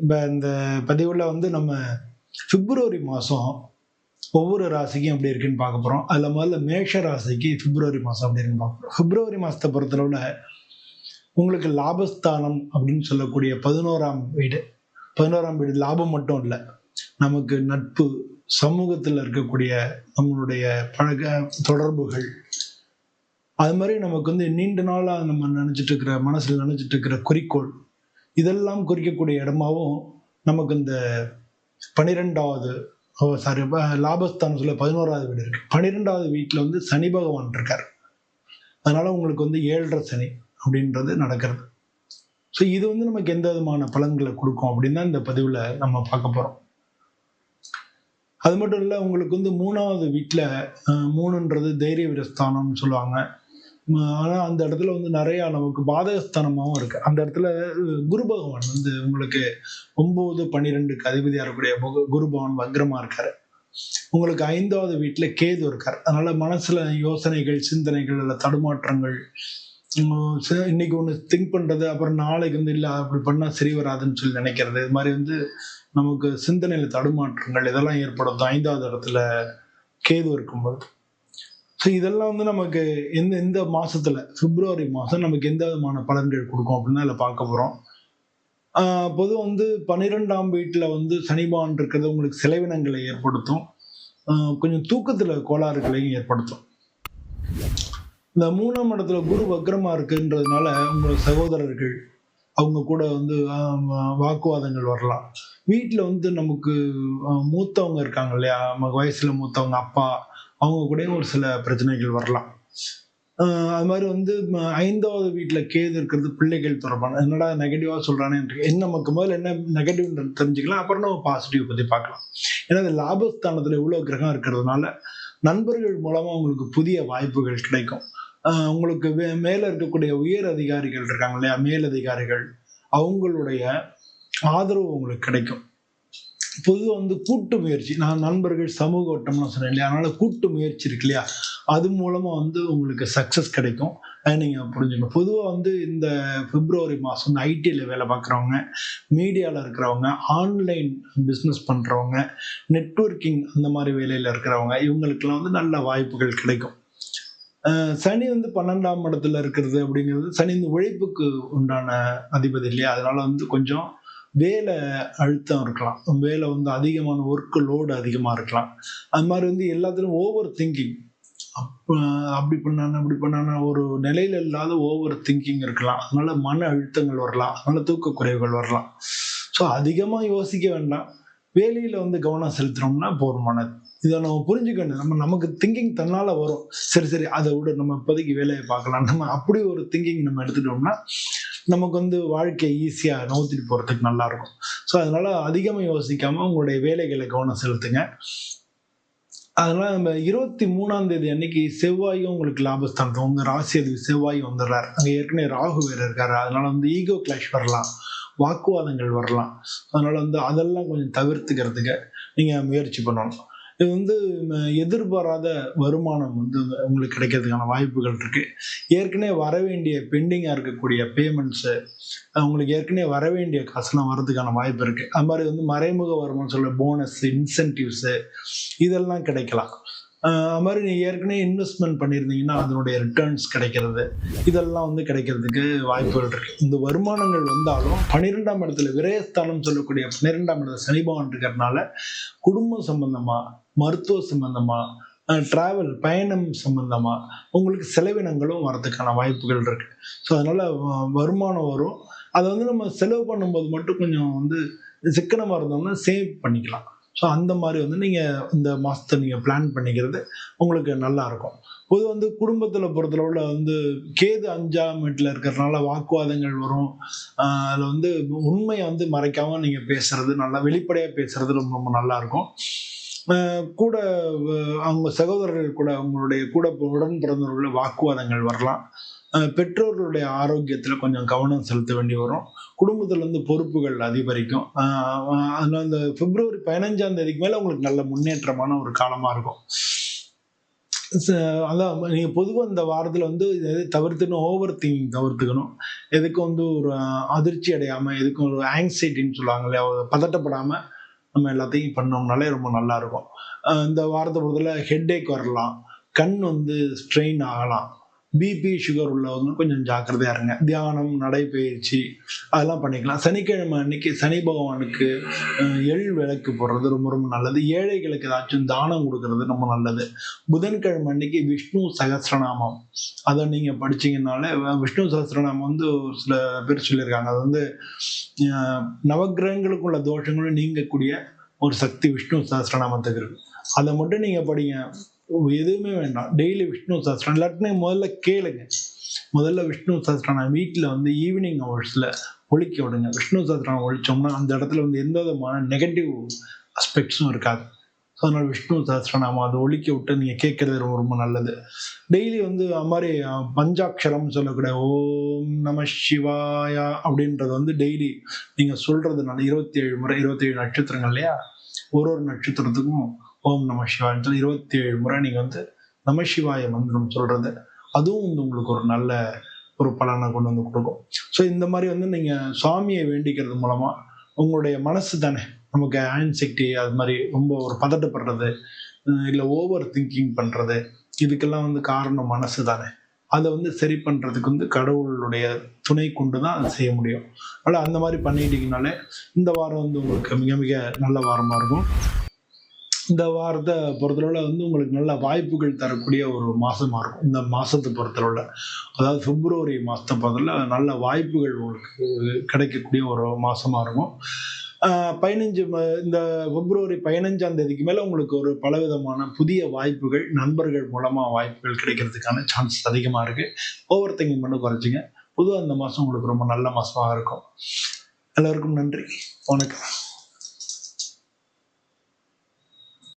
இப்போ இந்த பதிவில் வந்து நம்ம பிப்ரவரி மாதம் ஒவ்வொரு ராசிக்கும் எப்படி இருக்குன்னு பார்க்க போகிறோம் அதில் முதல்ல மேஷ ராசிக்கு பிப்ரவரி மாதம் அப்படி இருக்குன்னு பார்க்க போகிறோம் பிப்ரவரி மாதத்தை பொறுத்தளவில் உங்களுக்கு லாபஸ்தானம் அப்படின்னு சொல்லக்கூடிய பதினோராம் வீடு பதினோராம் வீடு லாபம் மட்டும் இல்லை. நமக்கு நட்பு சமூகத்தில் இருக்கக்கூடிய நம்மளுடைய பழக தொடர்புகள். அது மாதிரி நமக்கு வந்து நீண்ட நாளாக நம்ம நினச்சிட்டு இருக்கிற மனசில் நினச்சிட்டு இருக்கிற குறிக்கோள். இதெல்லாம் குறிக்கக்கூடிய இடமாவும் நமக்கு இந்த பனிரெண்டாவது சாரி லாபஸ்தானம் சொல்ல பதினோராவது வீடு இருக்கு. பன்னிரெண்டாவது வீட்டில் வந்து சனி பகவான் இருக்கார். அதனால உங்களுக்கு வந்து ஏழரை சனி அப்படின்றது நடக்கிறது. ஸோ இது வந்து நமக்கு எந்த விதமான பலன்களை கொடுக்கும் அப்படின்னு தான் இந்த பதிவில் நம்ம பார்க்க போகிறோம் அது மட்டும் இல்லை உங்களுக்கு வந்து மூணாவது வீட்டில் மூணுன்றது தைரிய வீரஸ்தானம்னு சொல்லுவாங்க. ஆனால் அந்த இடத்துல வந்து நிறையா நமக்கு பாதகஸ்தானமாகவும் இருக்குது அந்த இடத்துல குரு பகவான் வந்து உங்களுக்கு ஒம்பது பன்னிரெண்டுக்கு அதிபதியாக இருக்கக்கூடிய குரு பகவான் வக்ரமாக இருக்கார். உங்களுக்கு ஐந்தாவது வீட்டில் கேது இருக்கார். அதனால் மனசில் யோசனைகள் சிந்தனைகள் இல்லை தடுமாற்றங்கள் இன்னைக்கு ஒன்று திங்க் பண்ணுறது அப்புறம் நாளைக்கு வந்து இல்லை அப்படி பண்ணால் சரி வராதுன்னு சொல்லி நினைக்கிறது. இது மாதிரி வந்து நமக்கு சிந்தனையில் தடுமாற்றங்கள் இதெல்லாம் ஏற்படுத்தும் ஐந்தாவது இடத்துல கேது இருக்கும்போது. ஸோ இதெல்லாம் வந்து நமக்கு எந்த எந்த மாசத்துல? பிப்ரவரி மாதம் நமக்கு எந்த விதமான பலன்கள் கொடுக்கும் அப்படின்னு அதில் பார்க்க போகிறோம் பொதுவாக வந்து பன்னிரெண்டாம் வீட்டில் வந்து சனிபான் இருக்கிறது உங்களுக்கு செலவினங்களை ஏற்படுத்தும். ஆஹ் கொஞ்சம் தூக்கத்தில் கோளாறுகளையும் ஏற்படுத்தும். இந்த மூணாம் இடத்துல குரு வக்ரமா இருக்குன்றதுனால உங்களோட சகோதரர்கள் அவங்க கூட வந்து வாக்குவாதங்கள் வரலாம். வீட்டில் வந்து நமக்கு மூத்தவங்க இருக்காங்க இல்லையா? நமக்கு வயசுல மூத்தவங்க அப்பா அவங்க கூட ஒரு சில பிரச்சனைகள் வரலாம். அது மாதிரி வந்து ஐந்தாவது வீட்டில் கேது இருக்கிறது பிள்ளைகள் தொடர்பான என்னடா நெகட்டிவாக சொல்கிறானே என்ன நமக்கு முதல்ல என்ன நெகட்டிவ் தெரிஞ்சுக்கலாம் அப்புறம் நம்ம பாசிட்டிவ் பற்றி பார்க்கலாம். ஏன்னா அது லாபஸ்தானத்தில் இவ்வளோ கிரகம் இருக்கிறதுனால நண்பர்கள் மூலமாக உங்களுக்கு புதிய வாய்ப்புகள் கிடைக்கும். உங்களுக்கு மேலே இருக்கக்கூடிய உயர் அதிகாரிகள் இருக்காங்க இல்லையா மேலதிகாரிகள் அவங்களுடைய ஆதரவு உங்களுக்கு கிடைக்கும். பொதுவாக வந்து கூட்டு முயற்சி. நான் நண்பர்கள் சமூக வட்டம்லாம் சொன்னேன் இல்லையா? அதனால கூட்டு முயற்சி இருக்கு இல்லையா? அது மூலமாக வந்து உங்களுக்கு சக்ஸஸ் கிடைக்கும். அதை நீங்கள் புரிஞ்சுக்கணும். பொதுவாக வந்து இந்த பிப்ரவரி மாதம் வந்து ஐடியில் வேலை பார்க்குறவங்க மீடியாவில் இருக்கிறவங்க ஆன்லைன் பிஸ்னஸ் பண்ணுறவங்க நெட்வொர்க்கிங் அந்த மாதிரி வேலையில் இருக்கிறவங்க இவங்களுக்கெல்லாம் வந்து நல்ல வாய்ப்புகள் கிடைக்கும். சனி வந்து பன்னெண்டாம் இடத்துல இருக்கிறது அப்படிங்கிறது சனி இந்த உழைப்புக்கு உண்டான அதிபதி இல்லையா? அதனால வந்து கொஞ்சம் வேலை அழுத்தம் இருக்கலாம். வேலை வந்து அதிகமான ஒர்க் லோடு அதிகமாக இருக்கலாம். அது மாதிரி வந்து எல்லாத்துலையும் ஓவர் திங்கிங் அப்போ அப்படி பண்ணான அப்படி பண்ணான ஒரு நிலையில இல்லாத ஓவர் திங்கிங் இருக்கலாம். அதனால மன அழுத்தங்கள் வரலாம். அதனால தூக்க குறைவுகள் வரலாம். ஸோ அதிகமாக யோசிக்க வேண்டாம். வேலையில் வந்து கவனம் செலுத்தினோம்னா போதுமானது. இதை நம்ம புரிஞ்சுக்கணும் நம்ம நமக்கு திங்கிங் தன்னால வரும். சரி சரி அதை விட நம்ம இப்போதைக்கு வேலையை பார்க்கலாம். நம்ம அப்படி ஒரு திங்கிங் நம்ம எடுத்துட்டோம்னா நமக்கு வந்து வாழ்க்கையை ஈஸியாக நோத்திட்டு போகிறதுக்கு நல்லா இருக்கும் ஸோ அதனால அதிகமாக யோசிக்காம உங்களுடைய வேலைகளை கவனம் செலுத்துங்க. அதனால நம்ம இருபத்தி மூணாம் தேதி அன்னைக்கு செவ்வாயும் உங்களுக்கு லாபஸ்தானத்தை உங்கள் ராசி அதிபதி செவ்வாய் வந்துடுறார். அங்கே ஏற்கனவே ராகு வேறு இருக்காரு. அதனால வந்து ஈகோ கிளாஷ் வரலாம். வாக்குவாதங்கள் வரலாம். அதனால வந்து அதெல்லாம் கொஞ்சம் தவிர்த்துக்கிறதுக்கு நீங்கள் முயற்சி பண்ணணும். இது வந்து எதிர்பாராத வருமானம் வந்து உங்களுக்கு கிடைக்கிறதுக்கான வாய்ப்புகள் இருக்கு. ஏற்கனவே வர வேண்டிய பெண்டிங்காக இருக்கக்கூடிய பேமெண்ட்ஸு உங்களுக்கு ஏற்கனவே வர வேண்டிய காசுலாம் வரதுக்கான வாய்ப்பு இருக்கு. அது மாதிரி வந்து மறைமுக வருமானம் சொல்ல போனஸ் இன்சென்டிவ்ஸு இதெல்லாம் கிடைக்கலாம். அது மாதிரி நீ ஏற்கனவே இன்வெஸ்ட்மெண்ட் பண்ணியிருந்தீங்கன்னா அதனுடைய ரிட்டர்ன்ஸ் கிடைக்கிறது. இதெல்லாம் வந்து கிடைக்கிறதுக்கு வாய்ப்புகள் இருக்கு. இந்த வருமானங்கள் வந்தாலும் பன்னிரெண்டாம் இடத்துல விரயஸ்தானம் சொல்லக்கூடிய பன்னிரெண்டாம் இடத்துல சனி பகவான் இருக்கிறதுனால குடும்பம் சம்பந்தமா மருத்துவ சம்பந்தமா டிராவல் பயணம் சம்பந்தமா உங்களுக்கு செலவினங்களும் வரதுக்கான வாய்ப்புகள் இருக்கு. ஸோ அதனால வருமானம் வரும். அதை வந்து நம்ம செலவு பண்ணும்போது மட்டும் கொஞ்சம் வந்து சிக்கனமாக இருந்தோம்னா சேவ் பண்ணிக்கலாம். ஸோ அந்த மாதிரி வந்து நீங்கள் இந்த மாதத்தை நீங்கள் பிளான் பண்ணிக்கிறது உங்களுக்கு நல்லா இருக்கும். பொது வந்து குடும்பத்தில் பொறுத்தளவில் வந்து கேது அஞ்சாம் வீட்டில் இருக்கிறதுனால வாக்குவாதங்கள் வரும். அதில் வந்து உண்மையை வந்து மறைக்காமல் நீங்கள் பேசுகிறது நல்லா வெளிப்படையாக பேசுகிறது ரொம்ப ரொம்ப நல்லாயிருக்கும் கூட அவங்க சகோதரர்கள் கூட அவங்களுடைய கூட உடன் பிறந்தவர்கள வாக்குவாதங்கள் வரலாம் பெற்றோர்களுடைய ஆரோக்கியத்தில் கொஞ்சம் கவனம் செலுத்த வேண்டி வரும் குடும்பத்தில் இருந்து பொறுப்புகள் அதிகரிக்கும் அதனால் இந்த பிப்ரவரி பதினஞ்சாம் தேதிக்கு மேலே உங்களுக்கு நல்ல முன்னேற்றமான ஒரு காலமாக இருக்கும் ச அதான் நீங்கள் பொதுவாக இந்த வாரத்தில் வந்து இத தவிர்த்துக்கணும் ஓவர் திங்கிங் தவிர்த்துக்கணும். எதுக்கும் வந்து ஒரு அதிர்ச்சி அடையாமல் எதுக்கும் ஒரு ஆங்ஸைட்டின்னு சொல்லுவாங்க இல்லையா? பதட்டப்படாமல் நம்ம எல்லாத்தையும் பண்ணோம்னாலே ரொம்ப நல்லா இருக்கும். அ இந்த வாரத்த பொறுத்தவரை ஏக் வரலாம். கண் வந்து ஸ்ட்ரெயின் ஆகலாம். பிபி, சுகர் உள்ளவங்க கொஞ்சம் ஜாக்கிரதையா இருங்க. தியானம், நடைப்பயிற்சி அதெல்லாம் பண்ணிக்கலாம். சனிக்கிழமை அன்னைக்கு சனி பகவானுக்கு எள் விளக்கு போடுறது ரொம்ப ரொம்ப நல்லது. ஏழைகளுக்கு ஏதாச்சும் தானம் கொடுக்கறது ரொம்ப நல்லது. புதன்கிழமை அன்னைக்கு விஷ்ணு சகசிரநாமம் அதை நீங்க படிச்சீங்கன்னாலே விஷ்ணு சகஸ்ரநாமம் வந்து ஒரு சில பேர் சொல்லியிருக்காங்க. அது வந்து அ நவக்கிரகங்களுக்கு உள்ள தோஷங்களும் நீங்கக்கூடிய ஒரு சக்தி விஷ்ணு சகஸ்ரநாமத்துக்கு இருக்கு. அதை மட்டும் நீங்க படிங்க. எதுவுமே வேண்டாம். டெய்லி விஷ்ணு சஹஸ்ரம் இல்லாட்டினே முதல்ல கேளுங்க. முதல்ல விஷ்ணு சதஸ்ரா நான் வீட்டில் வந்து ஈவினிங் ஹவர்ஸில் ஒழிக்க விடுங்க. விஷ்ணு சஹஸ்ரநாமம் ஒழிச்சோம்னா அந்த இடத்துல வந்து எந்த விதமான நெகட்டிவ் அஸ்பெக்ட்ஸும் இருக்காது. ஸோ அதனால் விஷ்ணு சஹஸ்ரநாமம் அதை ஒழிக்க விட்டு நீங்கள் கேட்கறது ரொம்ப ரொம்ப நல்லது. டெய்லி வந்து அது மாதிரி அ சொல்லக்கூடிய ஓம் நம சிவாயா அப்படின்றது வந்து டெய்லி நீங்க சொல்றதுனால 27 முறை 27 நட்சத்திரங்கள் இல்லையா? ஒரு ஒரு நட்சத்திரத்துக்கும் ஓம் நம சிவாயன்னு சொல்லி 27 முறை நீங்கள் வந்து நமசிவாய மந்திரம் சொல்கிறது அதுவும் வந்து உங்களுக்கு ஒரு நல்ல ஒரு பலனை கொண்டு வந்து கொடுக்கும் ஸோ இந்த மாதிரி வந்து நீங்கள் சுவாமியை வேண்டிக்கிறது மூலமாக உங்களுடைய மனசு தானே நமக்கு ஆங்ஸைட்டி அது மாதிரி ரொம்ப ஒரு பதட்டப்படுறது, இல்லை ஓவர் திங்கிங் பண்ணுறது இதுக்கெல்லாம் வந்து காரணம் மனசு தானே. அதை வந்து சரி பண்ணுறதுக்கு வந்து கடவுளுடைய துணை கொண்டு தான் அதை செய்ய முடியும். ஆனால் அந்த மாதிரி பண்ணிட்டீங்கனாலே இந்த வாரம் வந்து உங்களுக்கு மிக மிக நல்ல வாரமாக இருக்கும். இந்த வாரத்தை பொறுத்தளவில் வந்து உங்களுக்கு நல்ல வாய்ப்புகள் தரக்கூடிய ஒரு மாதமாக இருக்கும். இந்த மாதத்தை பொறுத்தளவில் அதாவது பிப்ரவரி மாதத்தை பொறுத்தளவில் நல்ல வாய்ப்புகள் உங்களுக்கு கிடைக்கக்கூடிய ஒரு மாதமாக இருக்கும். பதினஞ்சு இந்த பிப்ரவரி 15ஆம் தேதிக்கு மேலே உங்களுக்கு ஒரு பலவிதமான புதிய வாய்ப்புகள், நண்பர்கள் மூலமாக வாய்ப்புகள் கிடைக்கிறதுக்கான சான்சஸ் அதிகமாக இருக்குது ஓவர் திங்கிங் பண்ண குறைச்சிங்க பொதுவாக அந்த மாதம் உங்களுக்கு ரொம்ப நல்ல மாதமாக இருக்கும். எல்லோருக்கும் நன்றி. வணக்கம்.